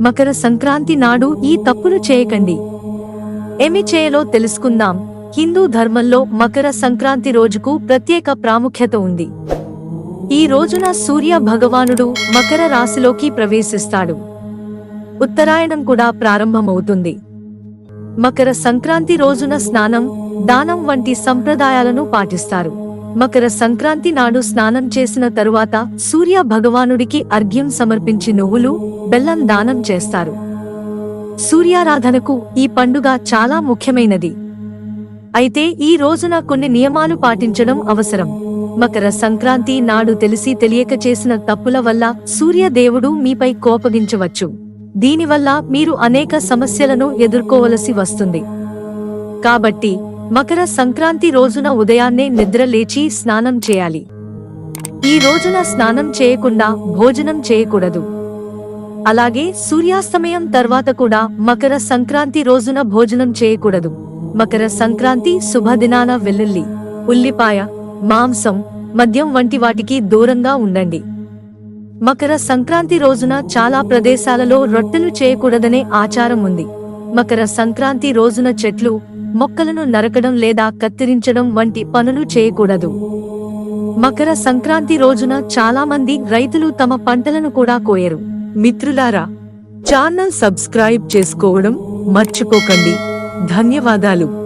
మకర సంక్రాంతి నాడు ఈ తప్పులు చేయకండి. ఏమి చేయలో తెలుసుకుందాం. హిందూ ధర్మంలో మకర సంక్రాంతి రోజుకు ప్రత్యేక ప్రాముఖ్యత ఉంది. ఈ రోజున సూర్య భగవానుడు మకర రాశిలోకి ప్రవేశిస్తాడు. ఉత్తరాయణం కూడా ప్రారంభమవుతుంది. మకర సంక్రాంతి రోజున స్నానం దానం వంటి సంప్రదాయాలను పాటిస్తారు. మకర సంక్రాంతి నాడు స్నానం చేసిన తరువాత సూర్య భగవానుడికి అర్ఘ్యం సమర్పించి నువ్వులు బెల్లం దానం చేస్తారు. సూర్యారాధనకు ఈ పండుగ చాలా ముఖ్యమైనది. అయితే ఈ రోజున కొన్ని నియమాలు పాటించడం అవసరం. మకర సంక్రాంతి నాడు తెలిసి తెలియక చేసిన తప్పుల వల్ల సూర్యదేవుడు మీపై కోపగించవచ్చు. దీనివల్ల మీరు అనేక సమస్యలను ఎదుర్కోవలసి వస్తుంది. కాబట్టి మకర సంక్రాంతి రోజున ఉదయాన్నే నిద్ర లేచి స్నానం చేయాలి. ఈ రోజున స్నానం చేయకుండా భోజనం చేయకూడదు. అలాగే సూర్యాస్తమయం తర్వాత కూడా మకర సంక్రాంతి రోజున భోజనం చేయకూడదు. మకర సంక్రాంతి శుభదినాన వెల్లుల్లి ఉల్లిపాయ మాంసం మద్యం వంటి వాటికి దూరంగా ఉండండి. మకర సంక్రాంతి రోజున చాలా ప్రదేశాలలో రొట్టెలు చేయకూడదనే ఆచారం ఉంది. మకర సంక్రాంతి రోజున చెట్లు మొక్కలను నరకడం లేదా కత్తిరించడం వంటి పనులు చేయకూడదు. మకర సంక్రాంతి రోజున చాలా మంది రైతులు తమ పంటలను కూడా కోయరు. మిత్రులారా ఛానల్ సబ్స్క్రైబ్ చేసుకోవడం మర్చిపోకండి. ధన్యవాదాలు.